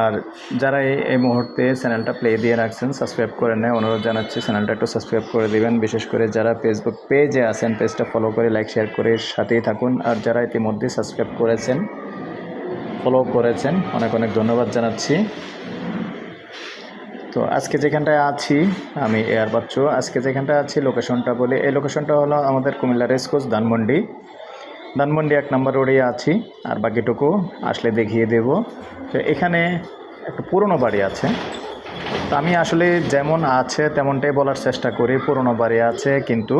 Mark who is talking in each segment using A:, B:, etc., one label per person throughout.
A: আর যারা এই এই মুহূর্তে চ্যানেলটা প্লে দিয়ে রাখছেন সাবস্ক্রাইব করে নেয় অনুরোধ জানাচ্ছি, চ্যানেলটা একটু সাবস্ক্রাইব করে দেবেন। বিশেষ করে যারা ফেসবুক পেজে আছেন পেজটা ফলো করে লাইক শেয়ার করে সাথেই থাকুন। আর যারা ইতিমধ্যে সাবস্ক্রাইব করেছেন ফলো করেছেন, অনেক অনেক ধন্যবাদ জানাচ্ছি। তো আজকে যেখানটায় আছি, আমি এয়ার বাচ্চু আজকে যেখানটায় আছি লোকেশনটা বলি এই লোকেশনটা হলো আমাদের কুমিল্লা রেসকোর্স ধানমন্ডি। ধানমন্ডি এক নম্বর রোডে আছি, আর বাকিটুকু আসলে দেখিয়ে দেব। তো এখানে একটা পুরনো বাড়ি আছে। তো আমি আসলে যেমন আছে তেমনটাই বলার চেষ্টা করি, পুরনো বাড়ি আছে কিন্তু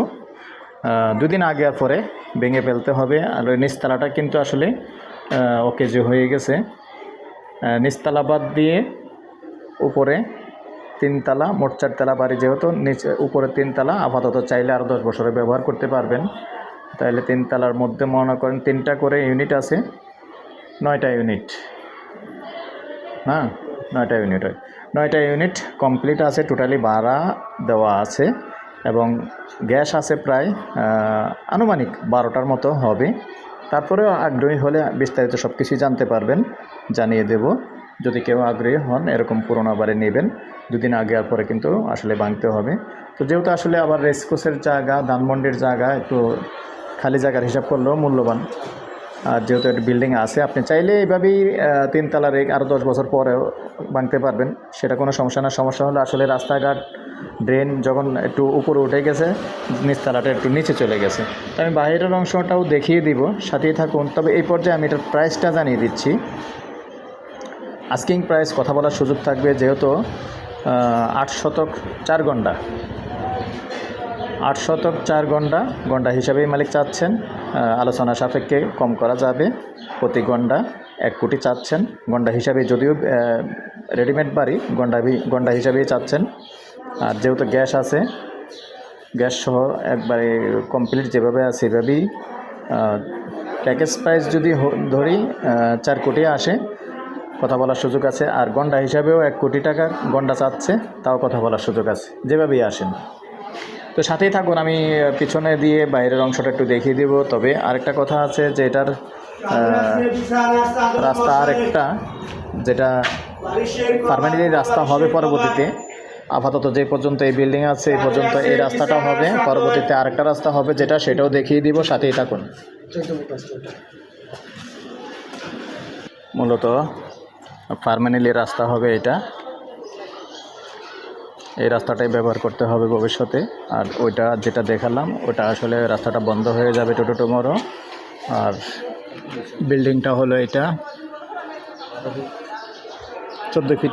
A: দুদিন আগে আর পরে ভেঙে ফেলতে হবে। আর ওই নিচতলাটা কিন্তু আসলে ওকে যে হয়ে গেছে। নিচতলা বাদ দিয়ে উপরে তিনতলা, মোট চারতলা বাড়ি যেহেতু, নিচে উপরে তিনতলা, আপাতত চাইলে আরও দশ বছরে ব্যবহার করতে পারবেন। তাহলে তিনতলার মধ্যে মনে করেন তিনটা করে ইউনিট আছে। নয়টা ইউনিট। হ্যাঁ নয়টা ইউনিট হয়। নয়টা ইউনিট কমপ্লিট আছে, টোটালি ভাড়া দেওয়া আছে এবং গ্যাস আছে প্রায় আনুমানিক বারোটার মতো হবে। তারপরেও আগ্রহী হলে বিস্তারিত সব কিছুই জানতে পারবেন, জানিয়ে দেব। যদি কেউ আগ্রহী হন, এরকম পুরোনো বাড়ি নেবেন। দুদিন আগে আর পরে কিন্তু আসলে ভাঙতে হবে। তো যেহেতু আসলে আবার রেসকোসের জায়গা, ধানমন্ডির জায়গা, একটু খালি জায়গার হিসাব করলেও মূল্যবান। আর যেহেতু একটা বিল্ডিং আছে আপনি চাইলে এইভাবেই আহ, তিনতলা রেক আরও দশ বছর পরেও ভাঙতে পারবেন। সেটা কোনো সমস্যা না। সমস্যা হলো আসলে রাস্তাঘাট ড্রেন যখন একটু উপরে উঠে গেছে নিচতলাটা একটু নিচে চলে গেছে। তো আমি বাইরের অংশটাও দেখিয়ে দিব সাথেই থাকুন। তবে এই পর্যায়ে আমি এটার প্রাইসটা জানিয়ে দিচ্ছি। আস্কিং প্রাইস কথা বলার সুযোগ থাকবে যেহেতু আট শতক চার গন্ডা আট শতক চার গন্ডা। গন্ডা হিসাবেই মালিক চাচ্ছেন। আলোচনা সাপেক্ষে কম করা যাবে। প্রতি গন্ডা এক কোটি চাচ্ছেন। গন্ডা হিসাবে যদিও রেডিমেড বাড়ি, গন্ডা গন্ডা হিসাবেই চাচ্ছেন। আর যেহেতু গ্যাস আছে, গ্যাস সহ একবারে কমপ্লিট যেভাবে আছে, সেভাবেই প্যাকেজ প্রাইস যদি ধরি চার কোটি আসে, কথা বলার সুযোগ আছে। আর গন্ডা হিসাবেও এক কোটি টাকা গন্ডা চাচ্ছে, তাও কথা বলার সুযোগ আছে। যেভাবেই আসেন। তো সাথেই থাকুন, আমি পিছনে দিয়ে বাইরের অংশটা একটু দেখিয়ে দিব। তবে আরেকটা কথা আছে যে এটার রাস্তা আরেকটা, যেটা পারমানেন্টলি রাস্তা হবে পরবর্তীতে। আপাতত যে পর্যন্ত এই বিল্ডিং আছে, এই পর্যন্ত এই রাস্তাটা হবে। পরবর্তীতে আরেকটা রাস্তা হবে যেটা, সেটাও দেখিয়ে দিব, সাথেই থাকুন। মূলত পারমানেন্টলি রাস্তা হবে এটা। এই রাস্তাটাই ব্যবহার করতে হবে ভবিষ্যতে। আর ওইটা যেটা দেখালাম, ওটা আসলে রাস্তাটা বন্ধ হয়ে যাবে টোটো টোমোরো। আর বিল্ডিংটা হলো এটা। চোদ্দ ফিট।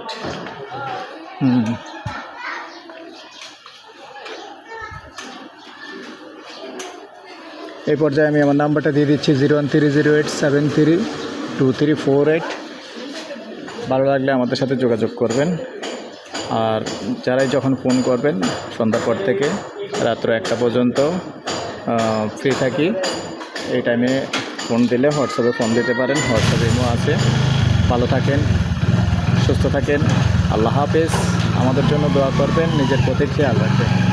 A: হুম। এই পর্যায়ে আমি আমার নাম্বারটা দিয়ে দিচ্ছি zero one three zero eight seven three two three four eight. ভালো লাগলে আমাদের সাথে যোগাযোগ করবেন। আর যারাই যখন ফোন করবেন, সন্ধ্যার পর থেকে, রাত্র একটা পর্যন্ত ফ্রি থাকি। এই টাইমে ফোন দিলে হোয়াটসঅ্যাপে ফোন দিতে পারেন, হোয়াটসঅ্যাপ ইমো আছে। ভালো থাকেন, সুস্থ থাকেন। আল্লাহ হাফেজ। আমাদের জন্য দোয়া করবেন, নিজের প্রতি খেয়াল রাখবেন।